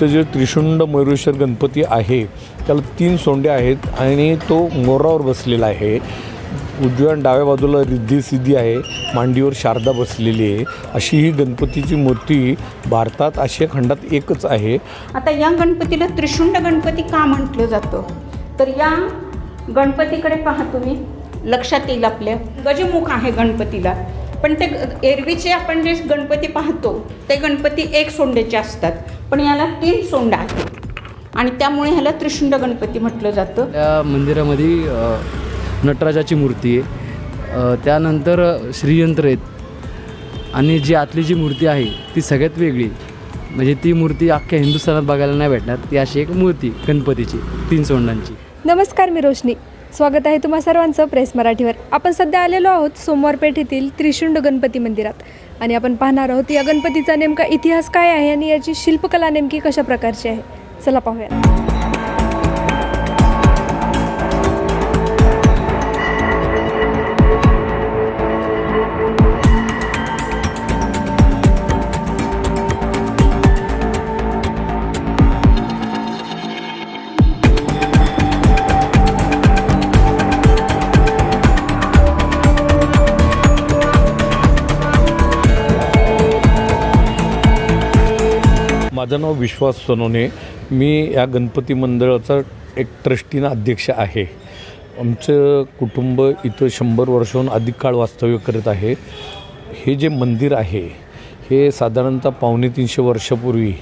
तर जे त्रिशुंड मयुरेश्वर गणपती आहे त्याला तीन सोंडे आहेत आणि तो मोरावर बसलेला आहे. उजव्या आणि डाव्या बाजूला रिद्धी सिद्धी आहे मांडीवर शारदा बसलेली आहे. अशी ही गणपतीची मूर्ती भारतात आशिया खंडात एकच आहे. आता या गणपतीला त्रिशुंड गणपती का म्हटलं जातं? तर या गणपतीकडे पहा तुम्ही. लक्षात येईल आपल्या. गजमुख आहे गणपतीला. पण ते एरवीचे आपण जे गणपती पाहतो ते गणपती एक सोंडेचे असतात. पण याला तीन सोंड आहेत. आणि त्यामुळे ह्याला त्रिशुंड गणपती म्हटलं जातं. त्या मंदिरामध्ये नटराजाची मूर्ती आहे. त्यानंतर श्रीयंत्र आहेत. आणि जी आतली जी मूर्ती आहे ती सगळ्यात वेगळी. म्हणजे ती मूर्ती अख्ख्या हिंदुस्थानात बघायला नाही भेटणार. ती अशी एक मूर्ती गणपतीची तीन सोंडांची. नमस्कार मी रोशनी. स्वागत आहे तुम्हा सर्वांचं प्रेस मराठीवर. आपण सध्या आलेलो आहोत सोमवारपेठ येथील त्रिशुंड गणपती मंदिरात. आणि आपण पाहणार आहोत या गणपतीचा नेमका इतिहास काय आहे आणि याची शिल्पकला नेमकी कशा प्रकारची आहे. चला पाहूया. नाव विश्वास सोनवणे मी या गणपती मंडळाचा एक ट्रस्टीना अध्यक्ष आहे. आमचं कुटुंब इथं शंभर वर्षाहून अधिक काळ वास्तव्य करत आहे. हे जे मंदिर आहे हे साधारणतः पावणे तीनशे वर्षापूर्वी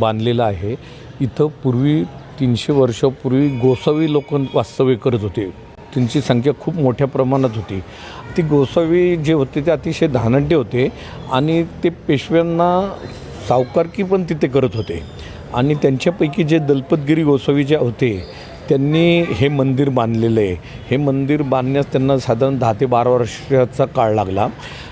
बांधलेलं आहे. इथं पूर्वी तीनशे वर्षापूर्वी गोसावी लोक वास्तव्य करत होते. त्यांची संख्या खूप मोठ्या प्रमाणात होती. ती गोसावी जे होते ते अतिशय धानड्य होते आणि ते पेशव्यांना सावकारकी पण तिथे करत होते. आणि त्यांच्यापैकी जे दलपतगिरी गोसावी जे होते त्यांनी हे मंदिर बांधलेलं. आहे हे मंदिर बांधण्यास त्यांना साधारण दहा ते बारा वर्षाचा काळ लागला.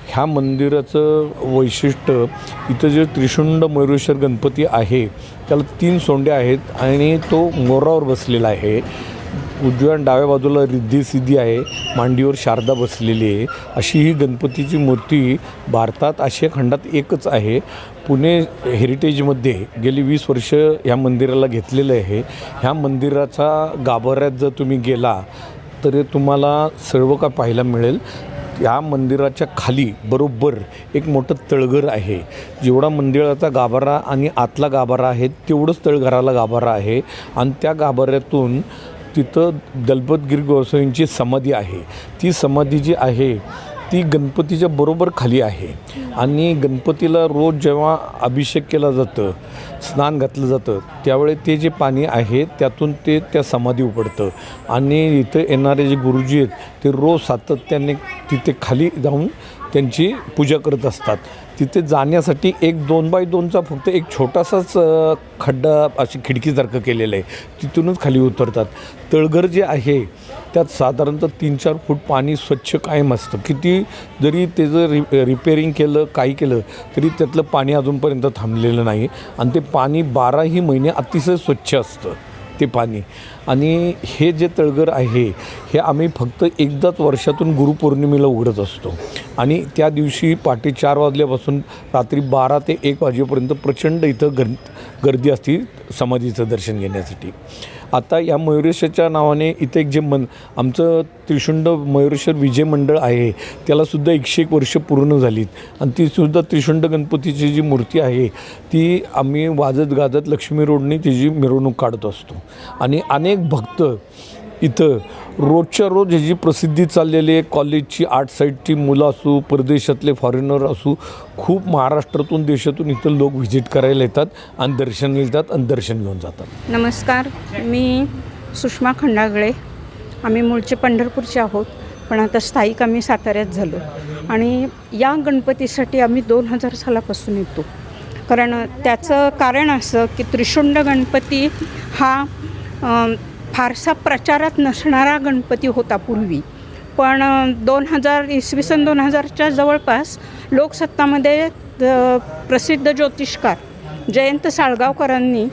ह्या मंदिराचं वैशिष्ट्य इथं जे त्रिशुंड मयुरेश्वर गणपती आहे त्याला तीन सोंडे आहेत आणि तो मोरावर बसलेला आहे. उजव्या आणि डाव्या बाजूला रिद्धी सिद्धी आहे. मांडीवर शारदा बसलेली आहे. अशी ही गणपतीची मूर्ती भारतात आशिया खंडात एकच आहे. पुणे हेरिटेजमध्ये गेली वीस वर्ष ह्या मंदिराला घेतलेलं आहे. ह्या मंदिराचा गाभाऱ्यात जर तुम्ही गेला तर तुम्हाला सर्व काय पाहायला मिळेल. या मंदिराच्या खाली बरोबर एक मोठं तळघर आहे. जेवढा मंदिराचा गाभारा आणि आतला गाभारा आहे तेवढंच तळघराला गाभारा आहे. आणि त्या गाभाऱ्यातून तिथं दलपतगिरी गोसाईंची समाधी आहे. ती समाधी जी आहे ती गणपतीच्या बरोबर खाली आहे. आणि गणपतीला रोज जेव्हा अभिषेक केला जातं स्नान घातलं जातं त्यावेळी ते जे पाणी आहे त्यातून ते त्या समाधी उपडतं. आणि इथं येणारे जे गुरुजी आहेत ते रोज सातत्याने तिथे खाली जाऊन त्यांची पूजा करत असतात. तिथे जाण्यासाठी एक दोन बाय दोनचा फक्त एक छोटासाच खड्डा अशी खिडकीसारखं केलेलं आहे. तिथूनच खाली उतरतात. तळघर जे आहे त्यात साधारणतः तीन चार फूट पाणी स्वच्छ कायम असतं. किती जरी त्याचं रि रिपेरिंग केलं काही केलं तरी त्यातलं पाणी अजूनपर्यंत थांबलेलं नाही. आणि ते पाणी बाराही महिने अतिशय स्वच्छ असतं. ते पाणी. आणि हे जे तळघर आहे हे आम्ही फक्त एकदाच वर्षातून गुरुपौर्णिमेला उघडत असतो. आणि त्या दिवशी पहाटे चार वाजल्यापासून रात्री बारा ते एक वाजेपर्यंत प्रचंड इथं गर गर्दी असते समाधीचं दर्शन घेण्यासाठी. आता या मयुरेश्वरच्या नावाने इथे एक जे मन आमचं त्रिशुंड मयुरेश्वर विजय मंडळ आहे त्यालासुद्धा एकशे एक वर्ष पूर्ण झालीत. आणि तीसुद्धा त्रिशुंड गणपतीची जी मूर्ती आहे ती आम्ही वाजत गाजत लक्ष्मी रोडने तिची मिरवणूक काढत असतो. आणि अनेक भक्त इथं रोजच्या रोज ह्याची प्रसिद्धी चाललेली आहे कॉलेजची आर्ट साईडची मुलं असू परदेशातले फॉरेनर असू खूप महाराष्ट्रातून देशातून इथं लोक व्हिजिट करायला येतात आणि दर्शन येतात आणि दर्शन घेऊन जातात. नमस्कार मी सुषमा खंडागळे. आम्ही मूळचे पंढरपूरचे आहोत पण आता स्थायिक आम्ही साताऱ्यात झालो. आणि या गणपतीसाठी आम्ही दोन हजार सालापासून येतो. कारण त्याचं कारण असं की त्रिशुंड गणपती हा फारसा प्रचारात नसणारा गणपती होता पूर्वी. पण दोन हजार इसवी सन दोन हजारच्या जवळपास लोकसत्तामध्ये प्रसिद्ध ज्योतिषकार जयंत साळगावकरांनी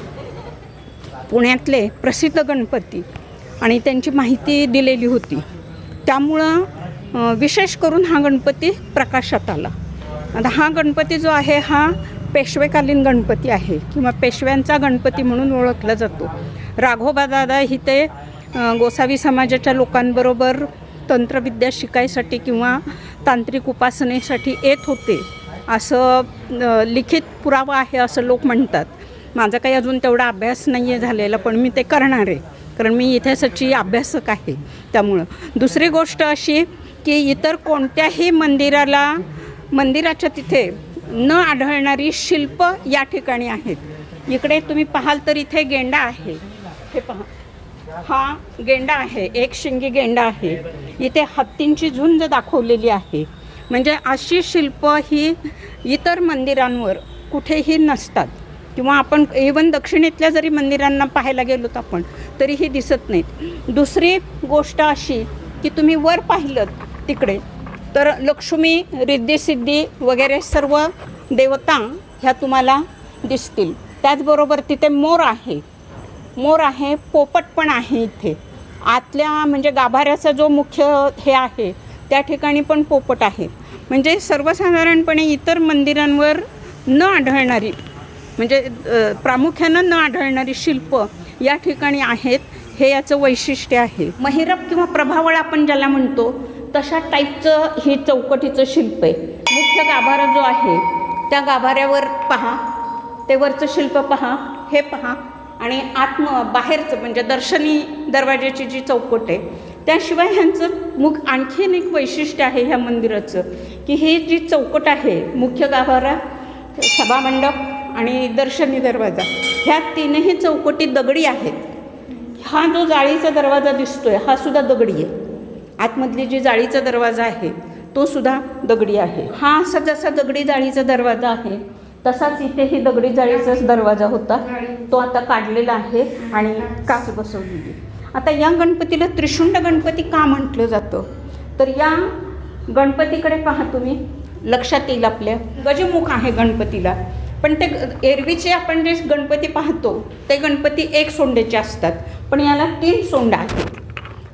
पुण्यातले प्रसिद्ध गणपती आणि त्यांची माहिती दिलेली होती. त्यामुळं विशेष करून हा गणपती प्रकाशात आला. आता हा गणपती जो आहे हा पेशवेकालीन गणपती आहे किंवा पेशव्यांचा गणपती म्हणून ओळखला जातो. राघोबा दादा ही ते गोसावी समाजाच्या लोकांबरोबर तंत्रविद्या शिकायसाठी किंवा तांत्रिक उपासनेसाठी येत होते. असं लिखित पुरावा आहे असं लोक म्हणतात. माझा काही अजून तेवढा अभ्यास नाही आहे झालेला पण मी ते करणार आहे. कारण मी इतिहासाची अभ्यासक आहे त्यामुळं. दुसरी गोष्ट अशी की इतर कोणत्याही मंदिराला मंदिराच्या तिथे न आढळणारी शिल्प या ठिकाणी आहेत. इकडे तुम्ही पाहाल तर इथे गेंडा आहे. हे पहा. हा गेंडा आहे एक शिंगी गेंडा आहे. इथे हत्तींची झुंज दाखवलेली आहे. म्हणजे अशी शिल्प ही इतर मंदिरांवर कुठेही नसतात. किंवा आपण इवन दक्षिणेतल्या जरी मंदिरांना पाहायला गेलो तर आपण तरीही दिसत नाहीत. दुसरी गोष्ट अशी की तुम्ही वर पाहिलं तिकडे तर लक्ष्मी रिद्धिसिद्धी वगैरे सर्व देवता ह्या तुम्हाला दिसतील. त्याचबरोबर तिथे मोर आहे. मोर आहे पोपट पण आहे इथे. आतल्या म्हणजे गाभाऱ्याचा जो मुख्य हे आहे त्या ठिकाणी पण पोपट आहे. म्हणजे सर्वसाधारणपणे इतर मंदिरांवर न आढळणारी म्हणजे प्रामुख्यानं न आढळणारी शिल्प या ठिकाणी आहेत हे याचं वैशिष्ट्य आहे. महिरप किंवा प्रभावळ आपण ज्याला म्हणतो तशा टाईपचं हे चौकटीचं शिल्प आहे. मुख्य गाभारा जो आहे त्या गाभाऱ्यावर पहा ते वरचं शिल्प पहा हे पहा आणि आत्म बाहेरचं म्हणजे दर्शनी दरवाज्याची जी चौकट आहे त्याशिवाय ह्यांचं मुख आणखीन एक वैशिष्ट्य आहे ह्या मंदिराचं की हे जी चौकट आहे मुख्य गाभारा सभामंडप आणि दर्शनी दरवाजा ह्या तीनही चौकटी दगडी आहेत. हा जो जाळीचा दरवाजा दिसतोय हा सुद्धा दगडी आहे. आतमधली जी जाळीचा दरवाजा आहे तो सुद्धा दगडी आहे. हा असा जसा दगडी जाळीचा दरवाजा आहे तसाच इथे ही दगडी जाळीचाच दरवाजा होता. तो आता काढलेला आहे आणि काच बसवलेली. आता या गणपतीला त्रिशुंड गणपती का म्हटलं जातं? तर या गणपतीकडे पहा तुम्ही. लक्षात येईल आपल्या. गजमुख आहे गणपतीला. पण ते एरवीचे आपण जे गणपती पाहतो ते गणपती एक सोंडेचे असतात. पण याला तीन सोंड आहेत.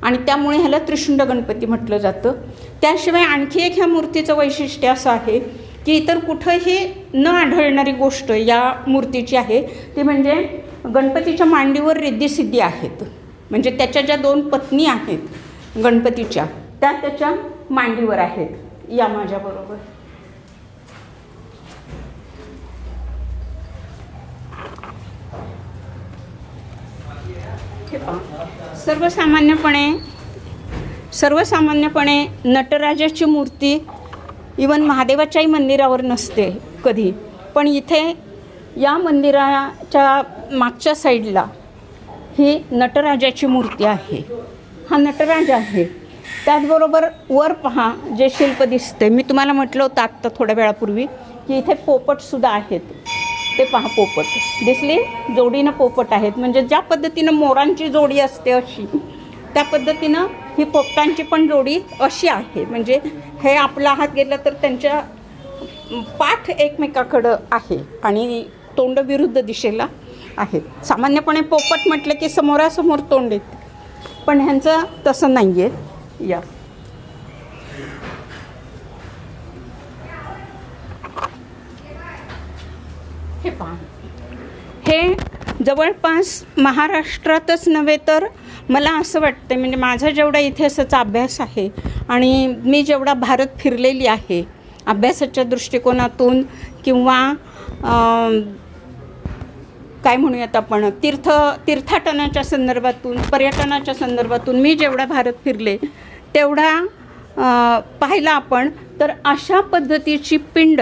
आणि त्यामुळे ह्याला त्रिशुंड गणपती म्हटलं जातं. त्याशिवाय आणखी एक ह्या मूर्तीचं वैशिष्ट्य असं आहे की इतर कुठंही न आढळणारी गोष्ट या मूर्तीची आहे. ती म्हणजे गणपतीच्या मांडीवर रिद्धिसिद्धी आहेत. म्हणजे त्याच्या ज्या दोन पत्नी आहेत गणपतीच्या त्या त्याच्या मांडीवर आहेत. या माझ्याबरोबर सर्वसामान्यपणे सर्वसामान्यपणे नटराजाची मूर्ती इवन महादेवाच्याही मंदिरावर नसते कधी. पण इथे या मंदिराच्या मागच्या साईडला ही नटराजाची मूर्ती आहे. हा नटराज आहे. त्याचबरोबर वर पहा जे शिल्प दिसते. मी तुम्हाला म्हटलं होतं आत्ता थोड्या वेळापूर्वी की इथे पोपटसुद्धा आहेत. ते पहा पोपट. दिसली? जोडीनं पोपट आहेत. म्हणजे ज्या पद्धतीनं मोरांची जोडी असते अशी. त्या पद्धतीनं ही पोपटांची पण जोडी अशी आहे. म्हणजे हे आपला हात गेला तर त्यांच्या पाठ एकमेकाकडं आहे आणि तोंड विरुद्ध दिशेला आहेत सामान्यपणे पोपट म्हटलं की समोरासमोर तोंड येते. पण ह्यांचं तसं नाही आहे या. हे पहा. हे जवळपास महाराष्ट्रातच नव्हे तर मला असं वाटतं म्हणजे माझा जेवढा इतिहासाचा अभ्यास आहे आणि मी जेवढा भारत फिरलेली आहे अभ्यासाच्या दृष्टिकोनातून किंवा काय म्हणूयात आपण तीर्थ तीर्थाटनाच्या संदर्भातून पर्यटनाच्या संदर्भातून मी जेवढा भारत फिरले तेवढा पाहिला आपण तर अशा पद्धतीची पिंड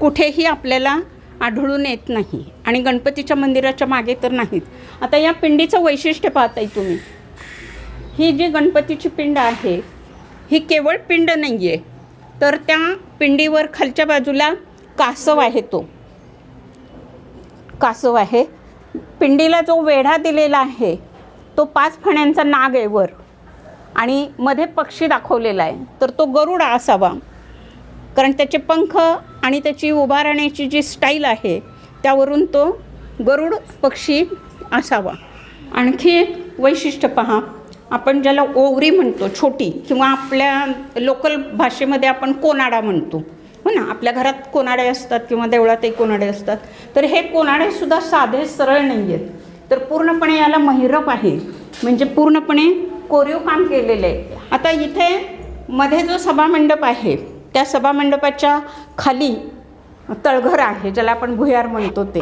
कुठेही आपल्याला आढळून येत नाही. आणि गणपतीच्या मंदिराच्या मागे तर नाहीत. आता या पिंडीचं वैशिष्ट्य पाहताय तुम्ही. ही जी गणपतीची पिंड आहे ही केवळ पिंड नाही आहे तर त्या पिंडीवर खालच्या बाजूला कासव आहे तो. कासव आहे. पिंडीला जो वेढा दिलेला आहे तो पाच फण्यांचा नाग आहे वर. आणि मध्ये पक्षी दाखवलेला आहे तर तो गरुड असावा. कारण त्याचे पंख आणि त्याची उभा राहण्याची जी स्टाईल आहे त्यावरून तो गरुड पक्षी असावा. आणखी एक वैशिष्ट्य पहा. आपण ज्याला ओवरी म्हणतो छोटी किंवा आपल्या लोकल भाषेमध्ये आपण कोनाडा म्हणतो. हो ना? आपल्या घरात कोनाडे असतात किंवा देवळातही कोनाडे असतात. तर हे कोनाडेसुद्धा साधे सरळ नाही आहेत तर पूर्णपणे याला महिरप आहे. म्हणजे पूर्णपणे कोरीव काम केलेलं आहे. आता इथे मध्ये जो सभामंडप आहे त्या सभामंडपाच्या खाली तळघर आहे ज्याला आपण भुयार म्हणतो ते.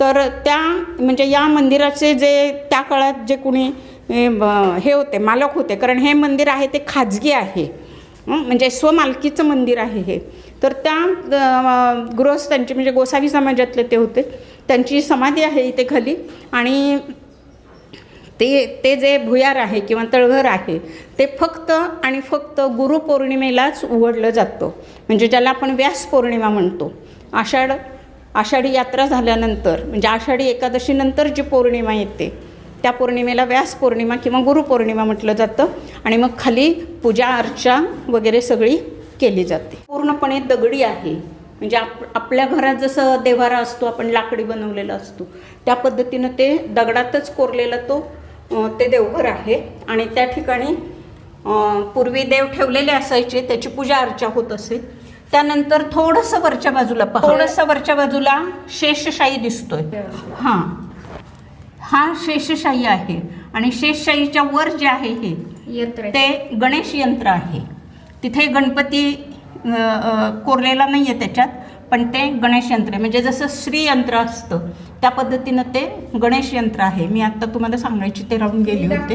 तर त्या म्हणजे या मंदिराचे जे त्या काळात जे कुणी हे होते मालक होते कारण हे मंदिर आहे ते खाजगी आहे. म्हणजे स्वमालकीचं मंदिर आहे हे. तर त्या अ, गृहस्थांची म्हणजे गोसावी समाजातले ते होते. त्यांची समाधी आहे इथे खाली. आणि ते ते जे भुयार आहे किंवा तळघर आहे ते फक्त आणि फक्त गुरुपौर्णिमेलाच उघडलं जातं. म्हणजे ज्याला आपण व्यास पौर्णिमा म्हणतो. आषाढ आषाढी यात्रा झाल्यानंतर म्हणजे आषाढी एकादशीनंतर जी पौर्णिमा येते त्या पौर्णिमेला व्यास पौर्णिमा किंवा गुरुपौर्णिमा म्हटलं जातं आणि मग खाली पूजा अर्चा वगैरे सगळी केली जाते. पूर्णपणे दगडी आहे. म्हणजे आप आपल्या घरात जसं देवारा असतो आपण लाकडी बनवलेला असतो त्या पद्धतीनं ते दगडातच कोरलेला तो ते देवघर आहे. आणि त्या ठिकाणी पूर्वी देव ठेवलेले असायचे त्याची पूजा अर्चा होत असे. त्यानंतर थोडंसं वरच्या बाजूला पहा. थोडंसं वरच्या बाजूला शेषशाही दिसतोय. हां. हा. शेषशाही आहे. आणि शेषशाहीच्या वर जे आहे हे ते गणेश यंत्र आहे. तिथे गणपती कोरलेला नाही आहे त्याच्यात पण ते गणेश यंत्र आहे. म्हणजे जसं श्रीयंत्र असतं त्या पद्धतीनं ते गणेश यंत्र आहे. मी आत्ता तुम्हाला सांगायची ते राहून गेली होते.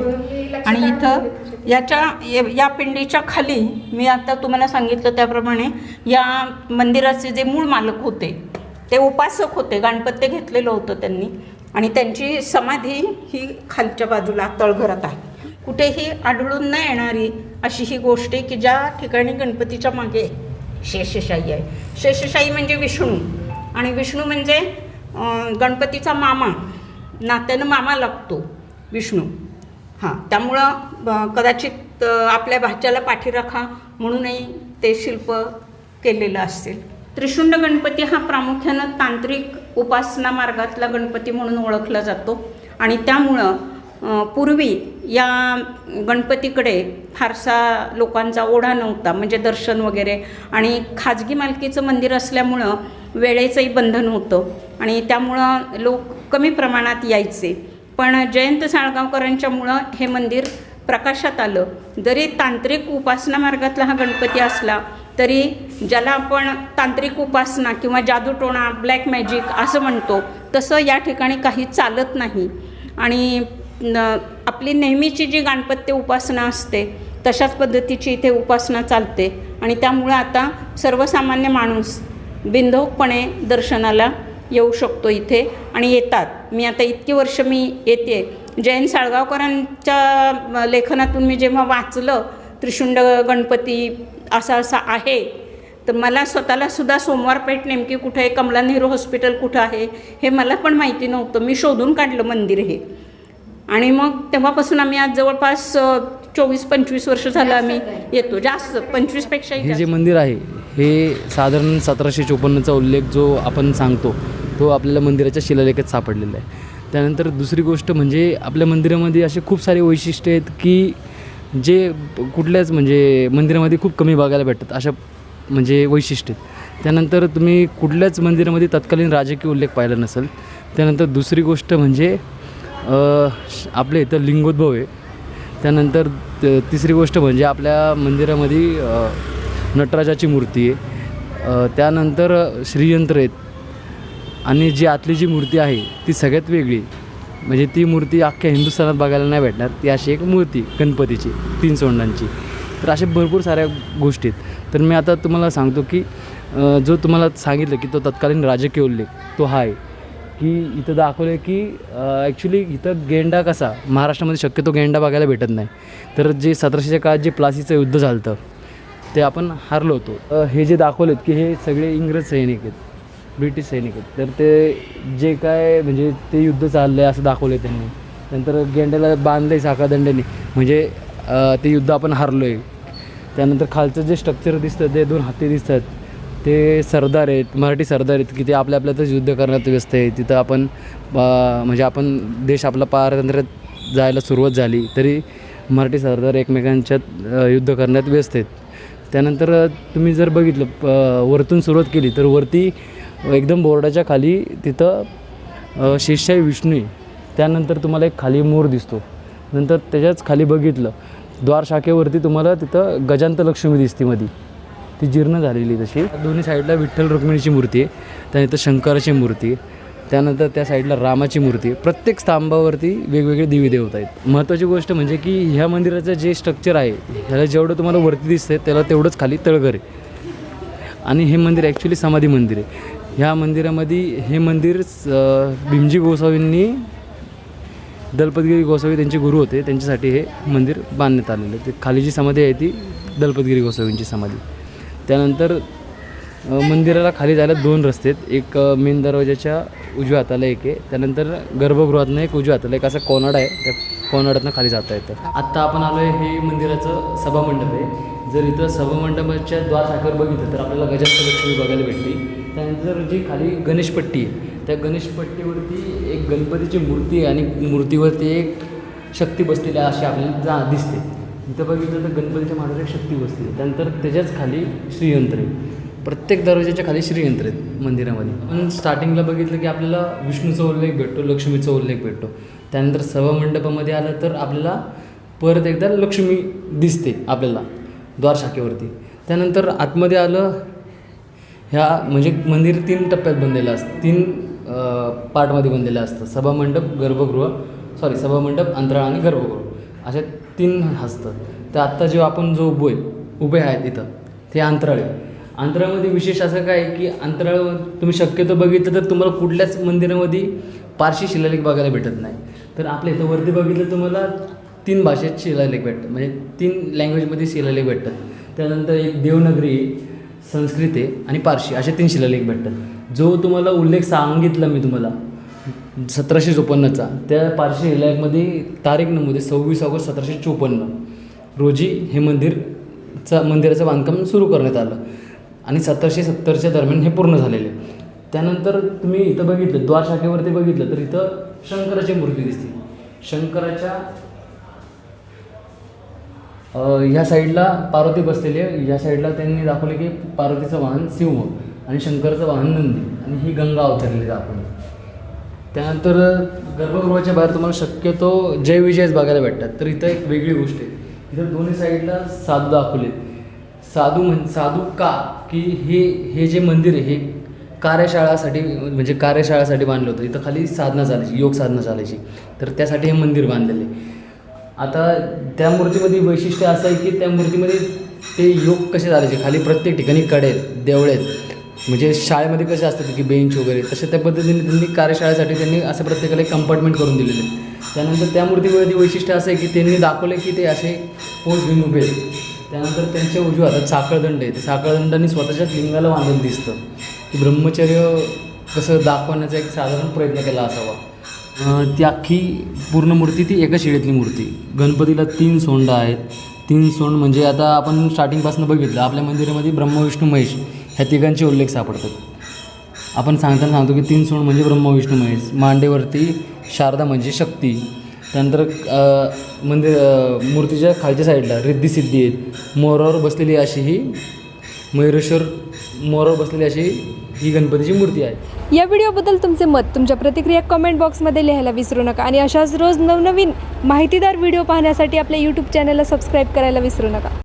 आणि इथं याच्या या- पिंडीच्या खाली मी आता तुम्हाला सांगितलं त्याप्रमाणे या मंदिराचे जे मूळ मालक होते ते उपासक होते. गणपत्य घेतलेलं होतं त्यांनी. आणि त्यांची समाधी ही खालच्या बाजूला तळघरात आहे. कुठेही आढळून न येणारी अशी ही गोष्ट आहे की ज्या ठिकाणी गणपतीच्या मागे शेषशाही आहे. शेषशाही म्हणजे विष्णू. आणि विष्णू म्हणजे गणपतीचा मामा नात्यानं मामा लागतो विष्णू. हां त्यामुळं कदाचित आपल्या भाच्याला पाठीराखा म्हणूनही ते शिल्प केलेलं असेल. त्रिशुंड गणपती हा प्रामुख्यानं तांत्रिक उपासना मार्गातला गणपती म्हणून ओळखला जातो. आणि त्यामुळं पूर्वी या गणपतीकडे फारसा लोकांचा ओढा नव्हता म्हणजे दर्शन वगैरे. आणि खाजगी मालकीचं मंदिर असल्यामुळं वेळेचंही बंधन होतं आणि त्यामुळं लोक कमी प्रमाणात यायचे. पण जयंत साळगावकरांच्यामुळं हे मंदिर प्रकाशात आलं. जरी तांत्रिक उपासना मार्गातला हा गणपती असला तरी ज्याला आपण तांत्रिक उपासना किंवा जादूटोणा ब्लॅक मॅजिक असं म्हणतो तसं या ठिकाणी काही चालत नाही. आणि न आपली नेहमीची जी गणपत्य उपासना असते तशाच पद्धतीची इथे उपासना चालते. आणि त्यामुळं आता सर्वसामान्य माणूस बिनधोकपणे दर्शनाला येऊ शकतो इथे आणि येतात. मी आता इतकी वर्ष मी येते. जयंत साळगावकरांच्या लेखनातून मी जेव्हा वाचलं त्रिशुंड गणपती असा असा आहे तर मला स्वतःला सुद्धा सोमवारपेठ नेमकी कुठे आहे? कमला नेहरू हॉस्पिटल कुठं आहे? हे मला पण माहिती नव्हतं. मी शोधून काढलं मंदिर हे. आणि मग तेव्हापासून आम्ही आज जवळपास चोवीस पंचवीस वर्ष झालं आम्ही येतो. जास्त पंचवीसपेक्षाही हे जे. मंदिर आहे हे साधारण सतराशे चोपन्नचा उल्लेख जो आपण सांगतो तो आपल्याला मंदिराच्या शिलालेखात सापडलेला आहे. त्यानंतर दुसरी गोष्ट म्हणजे आपल्या मंदिरामध्ये असे खूप सारे वैशिष्ट्य आहेत की जे कुठल्याच म्हणजे मंदिरामध्ये खूप कमी बघायला भेटतात अशा म्हणजे वैशिष्ट्य आहेत. त्यानंतर तुम्ही कुठल्याच मंदिरामध्ये तत्कालीन राजकीय उल्लेख पाहिला नसेल त्यानंतर दुसरी गोष्ट म्हणजे आपल्या इथं लिंगोद्भव आहे. त्यानंतर त- तिसरी गोष्ट म्हणजे आपल्या मंदिरामध्ये नटराजाची मूर्ती आहे. त्यानंतर श्रीयंत्र आहेत. आणि जी आतली जी मूर्ती आहे ती सगळ्यात वेगळी. म्हणजे ती मूर्ती अख्ख्या हिंदुस्थानात बघायला नाही भेटणार. ती अशी एक मूर्ती गणपतीची तीन सोंडांची. तर अशा भरपूर साऱ्या गोष्टी आहेत. तर मी आता तुम्हाला सांगतो की जो तुम्हाला सांगितलं की तो तत्कालीन राजकीय उल्लेख तो हा आहे. की इथं दाखवलं आहे की ॲक्च्युली इथं गेंडा कसा महाराष्ट्रामध्ये शक्यतो गेंडा बघायला भेटत नाही. तर जे सतराशेच्या काळात जे प्लासीचं युद्ध झालं होतं ते आपण हारलो होतो. हे जे दाखवलेत की हे सगळे इंग्रज सैनिक आहेत ब्रिटिश सैनिक आहेत तर ते जे काय म्हणजे ते युद्ध चाललं आहे असं दाखवलं आहे त्यांनी. नंतर गेंड्याला बांधलं आहे साखादंड्याने म्हणजे ते युद्ध आपण हारलो आहे त्यानंतर खालचं जे स्ट्रक्चर दिसतं ते दोन हाती दिसतात. ते सरदार आहेत मराठी सरदार आहेत की ते आपल्या आपल्यातच युद्ध करण्यात व्यस्त आहे तिथं आपण म्हणजे आपण देश आपला पारतंत्र्यात जायला सुरुवात झाली तरी मराठी सरदार एकमेकांच्यात युद्ध करण्यात व्यस्त आहेत. त्यानंतर तुम्ही जर बघितलं प- वरतून सुरुवात केली तर वरती एकदम बोर्डाच्या खाली तिथं शिष्याई विष्णू आहे. त्यानंतर तुम्हाला एक खाली मोर दिसतो. नंतर त्याच्याच खाली बघितलं द्वार शाखेवरती तुम्हाला तिथं गजांत लक्ष्मी दिसते मध्ये ती जीर्ण झालेली तशी. दोन्ही साईडला विठ्ठल रुक्मिणीची मूर्ती आहे. त्यानंतर शंकराची मूर्ती त्यानंतर त्या साईडला रामाची मूर्ती प्रत्येक स्तंभावरती वेगवेगळे देवी देवता आहेत. महत्त्वाची गोष्ट म्हणजे की ह्या मंदिराचं जे स्ट्रक्चर आहे ह्याला जेवढं तुम्हाला वरती दिसतंय त्याला तेवढंच खाली तळघर आहे. आणि हे मंदिर ॲक्च्युली समाधी मंदिर आहे. ह्या मंदिरामध्ये हे मंदिर भीमजी गोसावींनी दलपतगिरी गोसावी त्यांचे गुरु होते. त्यांच्यासाठी हे मंदिर बांधण्यात आलेलं आहे. ते खाली जी समाधी आहे ती दलपतगिरी गोसावींची समाधी. त्यानंतर मंदिराला खाली जायला दोन रस्ते आहेत. एक मेन दरवाजाच्या उजव्या हाताला एक आहे. त्यानंतर गर्भगृहातनं एक उजव्या हाताला एक. असा कोनाड आहे. त्या कोनाडातनं खाली जाता येतं. आत्ता आपण आलो आहे हे मंदिराचं सभामंडप आहे. जर इथं सभामंडपाच्या द्वार बघितलं तर आपल्याला गजास्त लक्ष्मी बघायला भेटली. त्यानंतर जी खाली गणेशपट्टी आहे त्या गणेशपट्टीवरती एक गणपतीची मूर्ती आहे आणि मूर्तीवरती एक शक्ती बसलेली आहे अशी आपल्याला जा दिसते. तिथं बघितलं तर गणपतीच्या मांडीवर एक शक्ती बसली त्यानंतर त्याच्याच खाली श्रीयंत्र आहे. प्रत्येक दरवाजाच्या खाली श्रीयंत्र आहेत मंदिरामध्ये. पण स्टार्टिंगला बघितलं की आपल्याला विष्णूचा उल्लेख भेटतो लक्ष्मीचा उल्लेख भेटतो. त्यानंतर सभामंडपामध्ये आलं तर आपल्याला परत एकदा लक्ष्मी दिसते आपल्याला द्वारशाखेवरती. त्यानंतर आतमध्ये आलं ह्या म्हणजे मंदिर तीन टप्प्यात बनलेलं असतं. तीन पार्टमध्ये बनलेलं असतं. सभामंडप गर्भगृह सॉरी सभामंडप अंतराळ आणि गर्भगृह. अशा तीन असतं तर आत्ता जेव्हा आपण जो उभो आहे उभे आहेत इथं ते अंतराळ. आहे अंतराळमध्ये विशेष असं काय आहे की अंतराळ तुम्ही शक्यतो बघितलं तर तुम्हाला कुठल्याच मंदिरामध्ये पारशी शिलालेख बघायला भेटत नाही. तर आपल्या इथं वरती बघितलं तुम्हाला तीन भाषेत शिलालेख भेटतात. म्हणजे तीन लँग्वेजमध्ये शिलालेख भेटतात. त्यानंतर एक देवनगरी संस्कृत आहे आणि पारशी असे तीन शिलालेख भेटतात. जो तुम्हाला उल्लेख सांगितला मी तुम्हाला सतराशे चोपन्नचा. त्या पारशी रिलायकमध्ये तारीख नमूद आहे सव्वीस ऑगस्ट सतराशे चोपन्न. रोजी हे मंदिरचा मंदिराचं बांधकाम सुरू करण्यात आलं. आणि सतराशे सत्तरच्या दरम्यान हे पूर्ण झालेले. त्यानंतर तुम्ही इथं बघितलं द्वारशाखेवरती बघितलं तर इथं शंकराची मूर्ती दिसते. शंकराच्या ह्या साईडला पार्वती बसलेली आहे. ह्या साईडला त्यांनी दाखवले की पार्वतीचं वाहन सिंह आणि शंकरचं वाहन नंदी. आणि ही गंगा अवतरलेली दाखवली. त्यानंतर गर्भगृहाच्या बाहेर तुम्हाला शक्यतो जय विजयच बघायला भेटतात. तर इथं एक वेगळी गोष्ट आहे. इथं दोन्ही साईडला साधू दाखवले साधू म्हण साधू का? की हे हे जे मंदिर आहे हे कार्यशाळासाठी म्हणजे कार्यशाळासाठी बांधलं होतं. इथं खाली साधना चालायची योग साधना चालायची. तर त्यासाठी हे मंदिर बांधलेलं आहे. आता त्या मूर्तीमध्ये वैशिष्ट्य असं आहे की त्या मूर्तीमध्ये ते योग कसे चालायचे? खाली प्रत्येक ठिकाणी कडे आहेत देवळे आहेत म्हणजे शाळेमध्ये कसे असतात की बेंच वगैरे तशा त्या पद्धतीने त्यांनी कार्यशाळेसाठी त्यांनी असं प्रत्येकाला एक कंपार्टमेंट करून दिलेले आहे. त्यानंतर त्या मूर्तीवरती वैशिष्ट्य असं आहे की त्यांनी दाखवले की ते असे पोच घेऊन उभे आहेत. त्यानंतर त्यांच्या उजव्या हातात साखळदंड आहे. ते साखळदंडाने स्वतःच्याच लिंगाला बांधून दिसतं. की ब्रह्मचर्य कसं दाखवण्याचा एक साधारण प्रयत्न केला असावा. ती अख्खी पूर्ण मूर्ती ती एका शिळेतली मूर्ती. गणपतीला तीन सोंडा आहेत. तीन सोंड म्हणजे आता आपण स्टार्टिंगपासून बघितलं आपल्या मंदिरामध्ये ब्रह्मा विष्णू महेश ह्या तिघांचे उल्लेख सापडतात. आपण सांगताना सांगतो की तीन सोंड म्हणजे ब्रह्मविष्णू महेश. मांडेवरती शारदा म्हणजे शक्ती. त्यानंतर मंदिर मूर्तीच्या खालच्या साईडला रिद्धी सिद्धी आहेत. मोरावर बसलेली अशी ही मयुरेश्वर मोरावर बसलेली अशी ही गणपतीची मूर्ती आहे. या व्हिडिओबद्दल तुमचे मत तुमच्या प्रतिक्रिया कमेंट बॉक्समध्ये लिहायला विसरू नका. आणि अशाच रोज नवनवीन माहितीदार व्हिडिओ पाहण्यासाठी आपल्या यूट्यूब चॅनलला सबस्क्राईब करायला विसरू नका.